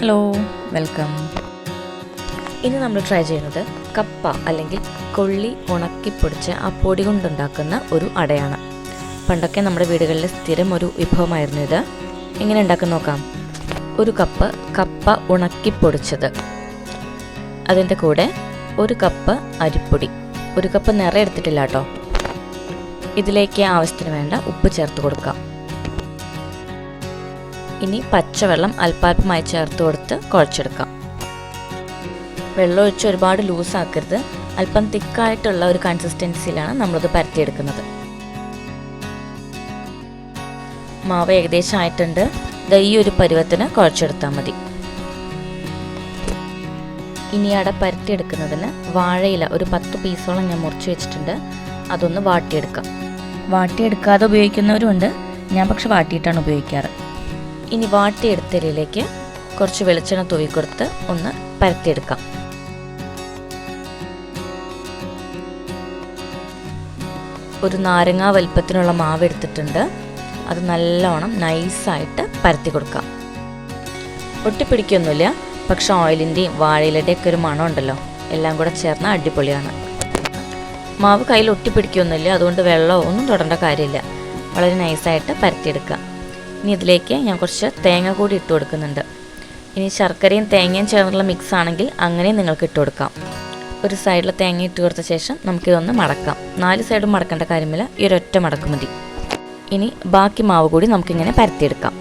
Hello welcome ഇനി നമ്മൾ try ചെയ്യുന്നത് കപ്പ അല്ലെങ്കിൽ കൊള്ളി ഉണക്കിപ്പൊടിച്ച് ആ പൊടി കൊണ്ടുണ്ടാക്കുന്ന ഒരു അടയാണ്. പണ്ടൊക്കെ നമ്മുടെ വീടുകളിൽ സ്ഥിരം ഒരു വിഭവമായിരുന്നു ഇത്. എങ്ങനെ ഉണ്ടാക്കാൻ നോക്കാം? ഒരു കപ്പ് കപ്പ ഉണക്കിപ്പൊടിച്ചത് അതിന്റെ കൂടെ ഒരു കപ്പ് അരിപ്പൊടി. ഒരു കപ്പ് നിറയെടുത്തിട്ടില്ല കേട്ടോ. ഇതിലേക്ക് ആവശ്യത്തിന് വേണ്ട ഉപ്പ് ചേർത്ത് കൊടുക്കാം. ഇനി പച്ചവെള്ളം അല്പാൽപമായി ചേർത്ത് കൊടുത്ത് കുഴച്ചെടുക്കാം. വെള്ളം ഒഴിച്ച് ഒരുപാട് ലൂസാക്കരുത് അല്പം തിക്കായിട്ടുള്ള ഒരു കൺസിസ്റ്റൻസിയിലാണ് നമ്മളിത് പരത്തിയെടുക്കുന്നത്. മാവ് ഏകദേശം ആയിട്ടുണ്ട്. ദാ ഈ ഒരു പരുവത്തിന് കുഴച്ചെടുത്താൽ മതി. ഇനി അട പരത്തിയെടുക്കുന്നതിന് വാഴയില ഒരു പത്ത് പീസോളം ഞാൻ മുറിച്ച് വെച്ചിട്ടുണ്ട്. അതൊന്ന് വാട്ടിയെടുക്കാം. വാട്ടിയെടുക്കാതെ ഉപയോഗിക്കുന്നവരുമുണ്ട്. ഞാൻ പക്ഷെ വാട്ടിയിട്ടാണ് ഉപയോഗിക്കാറ്. ഇനി വാട്ടിയെടുത്തതിലേക്ക് കുറച്ച് വെളിച്ചെണ്ണ തൂവി തൂവിക്കൊടുത്ത് ഒന്ന് പരത്തിയെടുക്കാം. ഒരു നാരങ്ങ വലുപ്പത്തിനുള്ള മാവ് എടുത്തിട്ടുണ്ട്. അത് നല്ലോണം നൈസായിട്ട് പരത്തി കൊടുക്കാം ഒട്ടിപ്പിടിക്കൊന്നുമില്ല. പക്ഷെ ഓയിലിന്റെയും വാഴയിലയുടെയും ഒരു മണം ഉണ്ടല്ലോ. എല്ലാം കൂടെ ചേർന്ന അടിപൊളിയാണ്. മാവ് കയ്യിൽ ഒട്ടിപ്പിടിക്കൊന്നുമില്ല. അതുകൊണ്ട് വെള്ളമോ ഒന്നും തൊടേണ്ട കാര്യമില്ല. വളരെ നൈസായിട്ട് പരത്തിയെടുക്കുക ഇനി ഇതിലേക്ക് ഞാൻ കുറച്ച് തേങ്ങ കൂടി ഇട്ട് കൊടുക്കുന്നുണ്ട്. ഇനി ശർക്കരയും തേങ്ങയും ചേർന്നുള്ള മിക്സ് ആണെങ്കിൽ അങ്ങനെയും നിങ്ങൾക്ക് ഇട്ട് കൊടുക്കാം. ഒരു സൈഡിൽ തേങ്ങ ഇട്ട് കൊടുത്ത ശേഷം നമുക്കിതൊന്ന് മടക്കാം. നാല് സൈഡും മടക്കേണ്ട കാര്യമില്ല. ഈ ഒരൊറ്റ മടക്ക് മതി. ഇനി ബാക്കി മാവ് കൂടി നമുക്കിങ്ങനെ പരത്തിയെടുക്കാം.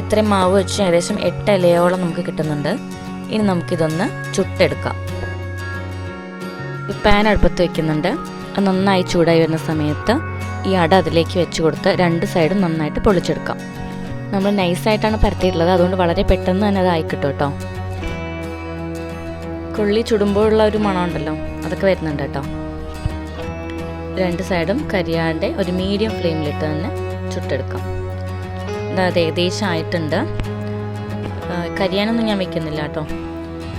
ഇത്രയും മാവ് വെച്ച് ഏകദേശം എട്ട് ഇലയോളം നമുക്ക് കിട്ടുന്നുണ്ട്. ഇനി നമുക്കിതൊന്ന് ചുട്ടെടുക്കാം. പാൻ അടുപ്പത്ത് വെക്കുന്നുണ്ട്. അത് നന്നായി ചൂടായി വരുന്ന സമയത്ത് ഈ അട അതിലേക്ക് വെച്ച് കൊടുത്ത് രണ്ട് സൈഡും നന്നായിട്ട് പൊളിച്ചെടുക്കാം. നമ്മൾ നൈസായിട്ടാണ് പരത്തിയിട്ടുള്ളത്. അതുകൊണ്ട് വളരെ പെട്ടെന്ന് തന്നെ അതായി കിട്ടും കേട്ടോ. കൊള്ളി ചുടുമ്പോഴുള്ള ഒരു മണം ഉണ്ടല്ലോ അതൊക്കെ വരുന്നുണ്ട് കേട്ടോ. രണ്ട് സൈഡും കരിയാണ്ട് ഒരു മീഡിയം ഫ്ലെയിമിലിട്ട് തന്നെ ചുട്ടെടുക്കാം. അത് ഏകദേശം ആയിട്ടുണ്ട്. കരിയാനൊന്നും ഞാൻ വെക്കുന്നില്ല കേട്ടോ.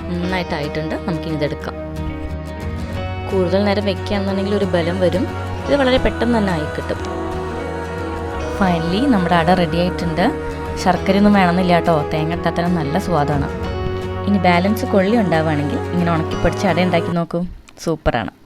നന്നായിട്ടായിട്ടുണ്ട്. നമുക്കിനി ഇതെടുക്കാം. കൂടുതൽ നേരം വെക്കുകയാണെന്നുണ്ടെങ്കിൽ ഒരു ബലം വരും. ഇത് വളരെ പെട്ടെന്ന് തന്നെ ആയി കിട്ടും. ഫൈനലി നമ്മുടെ അട റെഡി ആയിട്ടുണ്ട്. ശർക്കരയൊന്നും വേണമെന്നില്ല കേട്ടോ. തേങ്ങ ഇട്ടാൽ നല്ല സ്വാദാണ്. ഇനി ബാലൻസ് കൊള്ളി ഉണ്ടാവുകയാണെങ്കിൽ ഇങ്ങനെ ഉണക്കിപ്പൊടിച്ച് അട ഉണ്ടാക്കി നോക്കൂ. സൂപ്പറാണ്